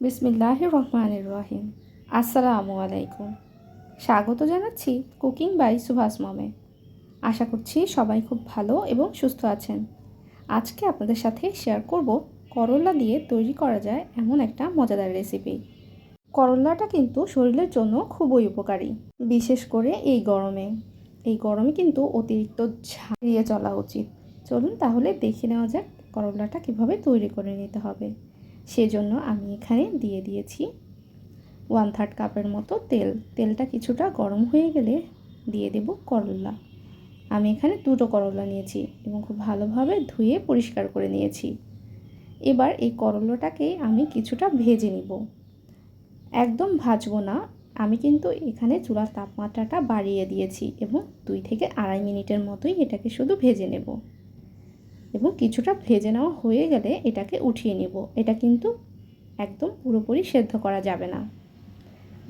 বিসমিল্লাহ রহমানির রহিম আসসালামু আলাইকুম। স্বাগত জানাচ্ছি কুকিং বাই সুভাষ মমে। আশা করছি সবাই খুব ভালো এবং সুস্থ আছেন। আজকে আপনাদের সাথে শেয়ার করব করলা দিয়ে তৈরি করা যায় এমন একটা মজাদার রেসিপি। করলাটা কিন্তু শরীরের জন্য খুবই উপকারী, বিশেষ করে এই গরমে। এই গরমে কিন্তু অতিরিক্ত ঝাড়িয়ে চলা উচিত। চলুন তাহলে দেখে নেওয়া যাক করলাটা কীভাবে তৈরি করে নিতে হবে। সেজন্য আমি এখানে দিয়ে দিয়েছি ওয়ান থার্ড কাপের মতো তেল। তেলটা কিছুটা গরম হয়ে গেলে দিয়ে দেব করলা। আমি এখানে দুটো করলা নিয়েছি এবং খুব ভালোভাবে ধুয়ে পরিষ্কার করে নিয়েছি। এবার এই করলাটাকে আমি কিছুটা ভেজে নিব। একদম ভাজবো না। আমি কিন্তু এখানে চুলার তাপমাত্রাটা বাড়িয়ে দিয়েছি এবং দুই থেকে আড়াই মিনিটের মতোই এটাকে শুধু ভেজে নেব। এবং কিছুটা ভেজে নেওয়া হয়ে গেলে এটাকে উঠিয়ে নেব। এটা কিন্তু একদম পুরোপুরি সেদ্ধ করা যাবে না।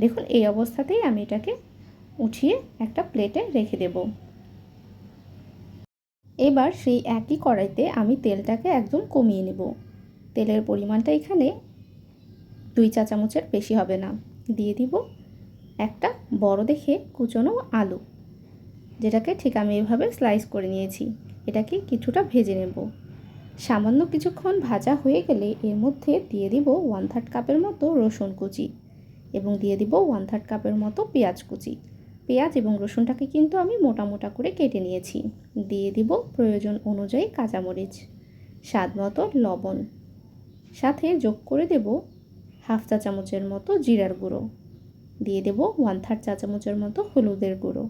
দেখুন, এই অবস্থাতেই আমি এটাকে উঠিয়ে একটা প্লেটে রেখে দেব। এবার সেই একই কড়াইতে আমি তেলটাকে একদম কমিয়ে নেব। তেলের পরিমাণটা এখানে দুই চা চামচের বেশি হবে না। দিয়ে দিব একটা বড় দেখে কুচনো আলু, যেটাকে ঠিক আমি এভাবে স্লাইস করে নিয়েছি। এটাকে কিছুটা ভেজে নেব। সামান্য কিছুক্ষণ ভাজা হয়ে গেলে এর মধ্যে দিয়ে দিব ওয়ান থার্ড কাপের মতো রসুন কুচি এবং দিয়ে দিব ওয়ান থার্ড কাপের মতো পেঁয়াজ কুচি। পেঁয়াজ এবং রসুনটাকে কিন্তু আমি মোটা মোটা করে কেটে নিয়েছি। দিয়ে দিব প্রয়োজন অনুযায়ী কাঁচামরিচ, স্বাদ মতো লবণ। সাথে যোগ করে দেব হাফ চা চামচের মতো জিরার গুঁড়ো। দিয়ে দেব ওয়ান থার্ড চা চামচের মতো হলুদের গুঁড়ো।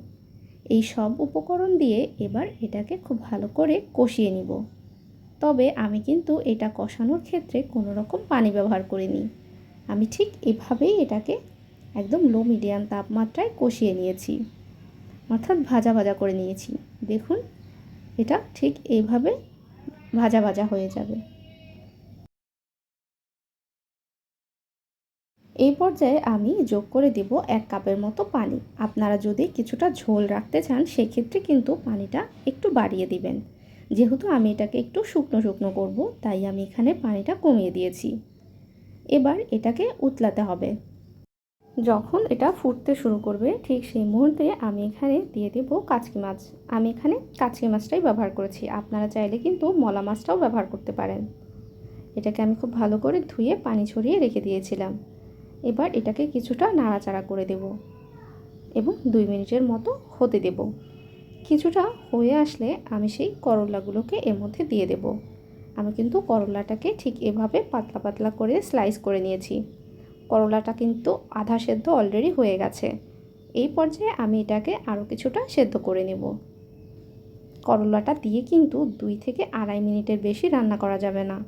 এই সব উপকরণ দিয়ে এবার এটাকে খুব ভালো করে কষিয়ে নিব। তবে আমি কিন্তু এটা কষানোর ক্ষেত্রে কোনো রকম পানি ব্যবহার করিনি। আমি ঠিক এভাবেই এটাকে একদম লো মিডিয়াম তাপমাত্রায় কষিয়ে নিয়েছি। অর্থাৎ ভাজা ভাজা করে নিয়েছি। দেখুন, এটা ঠিক এইভাবে ভাজা ভাজা হয়ে যাবে। এই পর্যায়ে আমি যোগ করে দেব এক কাপের মতো পানি। আপনারা যদি কিছুটা ঝোল রাখতে চান, সেক্ষেত্রে কিন্তু পানিটা একটু বাড়িয়ে দিবেন। যেহেতু আমি এটাকে একটু শুকনো শুকনো করব, তাই আমি এখানে পানিটা কমিয়ে দিয়েছি। এবার এটাকে উতলাতে হবে। যখন এটা ফুটতে শুরু করবে, ঠিক সেই মুহূর্তে আমি এখানে দিয়ে দেবো কাচকি মাছ। আমি এখানে কাচকি মাছটাই ব্যবহার করেছি। আপনারা চাইলে কিন্তু মলা মাছটাও ব্যবহার করতে পারেন। এটাকে আমি খুব ভালো করে ধুয়ে পানি ছড়িয়ে রেখে দিয়েছিলাম। এবার এটাকে কিছুটা নাড়াচাড়া করে দেব এবং দুই মিনিটের মতো হতে দেব। কিছুটা হয়ে আসলে আমি সেই করলাগুলোকে এর মধ্যে দিয়ে দেব। আমি কিন্তু করলাটাকে ঠিক এভাবে পাতলা পাতলা করে স্লাইস করে নিয়েছি। করলাটা কিন্তু আধা সেদ্ধ অলরেডি হয়ে গেছে। এই পর্যায়ে আমি এটাকে আরও কিছুটা সেদ্ধ করে নেব। করলাটা দিয়ে কিন্তু দুই থেকে আড়াই মিনিটের বেশি রান্না করা যাবে না।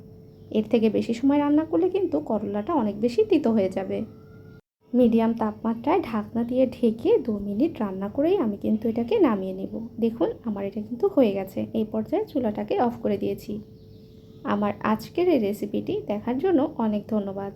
এর থেকে বেশি সময় রান্না করলে কিন্তু করলাটা অনেক বেশি তিতো হয়ে যাবে। মিডিয়াম তাপমাত্রায় ঢাকনা দিয়ে ঢেকে দু মিনিট রান্না করেই আমি কিন্তু এটাকে নামিয়ে নেব। দেখুন, আমার এটা কিন্তু হয়ে গেছে। এই পর্যায়ে চুলাটাকে অফ করে দিয়েছি। আমার আজকের এই রেসিপিটি দেখার জন্য অনেক ধন্যবাদ।